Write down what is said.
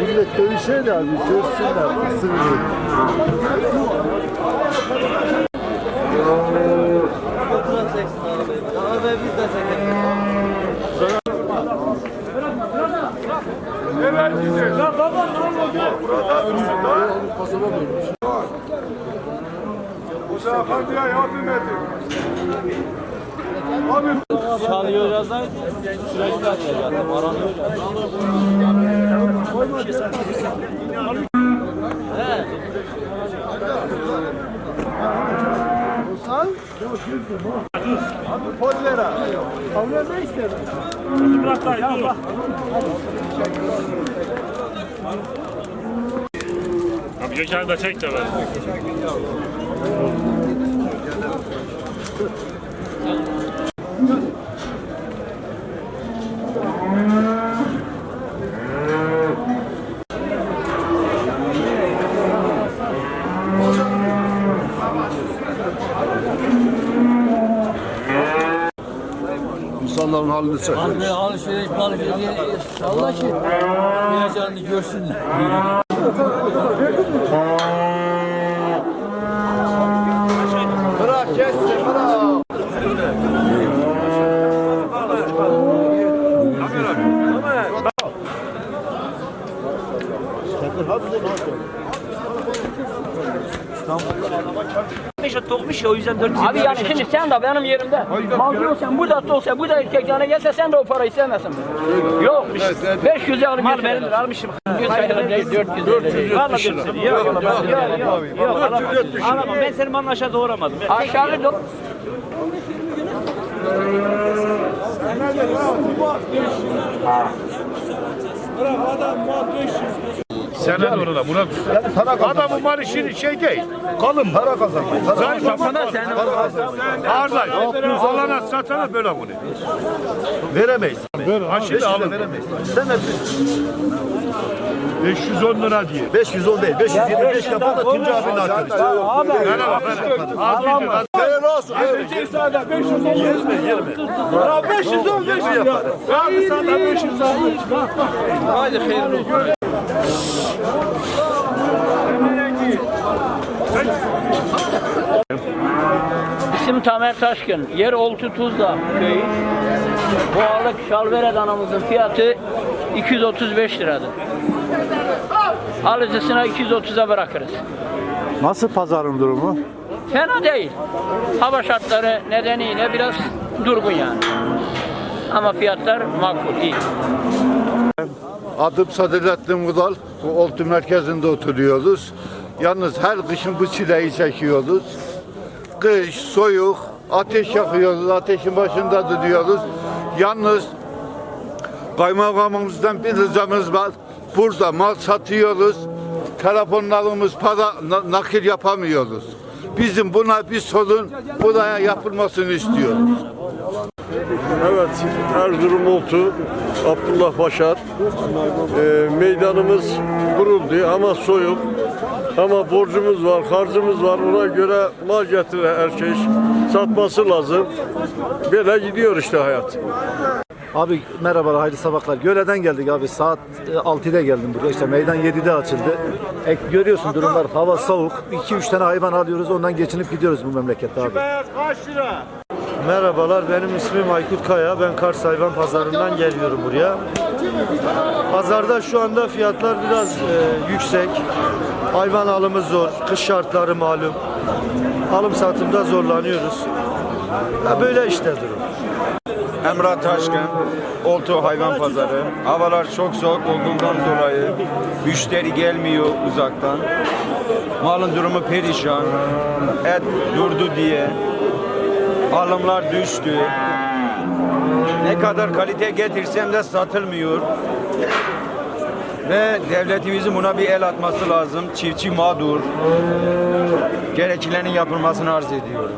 Millet dövüşe de abi, görsünler. Nasıl bir Efendiye yardım edin. Çalıyor yazdan sürekli atıyor zaten. Aranıyor Abi Gökhan da çek de ver. İnsanların halini çek. Almaya alışveriş alışveriş Allah ki geleceğini görsünler. Tokmuş ya o yüzden 400 Abi yani şimdi sen de benim yerimde. Mal diyorsan bu da olsa bu da erkek yana gelse sen de o parayı istemezsin. Yok 500 alıp Mal verilir almışım. 400 400 Valla 400 Yok yok yok alamam. Ben senin malını aşağı doğramadım. Aşağı do Sen ne orada Murat? Adamın malı şimdi şey değil. Kalın para kazanıyor. Zayıf sana sen Ağırday. Alana satana böyle bunu. Veremeyiz. Ha şimdi alın. Veremeyiz. Sen de 510 lira diye. 510 değil, 525 yapar da Tunca abinin arkadaşı. Hele bak hele. Az bir az. Hayırlı olsun. hayırlı. 20, 20. Ya 510, 500 yapar. Abi sana 500 almış. Haydi hayırlı olsun. İsim Tamer Taşkın. Yer Oltu Tuzla köyü. Bu ağırlık şalvere danamızın fiyatı 235 liradır. Alıcısına 230'a bırakırız. Nasıl pazarın durumu? Fena değil. Hava şartları nedeniyle biraz durgun yani. Ama fiyatlar makul, iyi. Adım Sadrettin Kudal. Bu Oltu merkezinde oturuyoruz. Yalnız her kışın bu çileyi çekiyoruz. Kış, soğuk, ateş yakıyoruz. Ateşin başında duruyoruz. Yalnız kaymakamımızdan bir ricamız var. Burada mal satıyoruz. Telefonlarımız para na- nakil yapamıyoruz. Bizim buna bir sorun buraya yapılmasını istiyoruz. Evet, Erzurum Oltu, Abdullah Başar. Ee, meydanımız kuruldu ama soyuk. Ama borcumuz var, harcımız var. Ona göre mal getirir herkes. Satması lazım. Böyle gidiyor işte hayat. Abi merhabalar, hayırlı sabahlar. Göle'den geldik abi. Saat e, 6'da geldim buraya. İşte meydan 7'de açıldı. E, görüyorsun durumlar. Hava soğuk. 2-3 tane hayvan alıyoruz. Ondan geçinip gidiyoruz bu memlekette abi. Kaç lira? Merhabalar, benim ismim Aykut Kaya. Ben Kars Hayvan Pazarı'ndan geliyorum buraya. Pazarda şu anda fiyatlar biraz e, yüksek. Hayvan alımı zor, kış şartları malum. Alım satımda zorlanıyoruz. Ya böyle işte durum. Emrah Taşkın, Oltu Hayvan Pazarı. Havalar çok soğuk olduğundan dolayı müşteri gelmiyor uzaktan. Malın durumu perişan. Et durdu diye. Alımlar düştü. Ne kadar kalite getirsem de satılmıyor. Ve devletimizin buna bir el atması lazım. Çiftçi mağdur. Gereklerin yapılmasını arz ediyorum.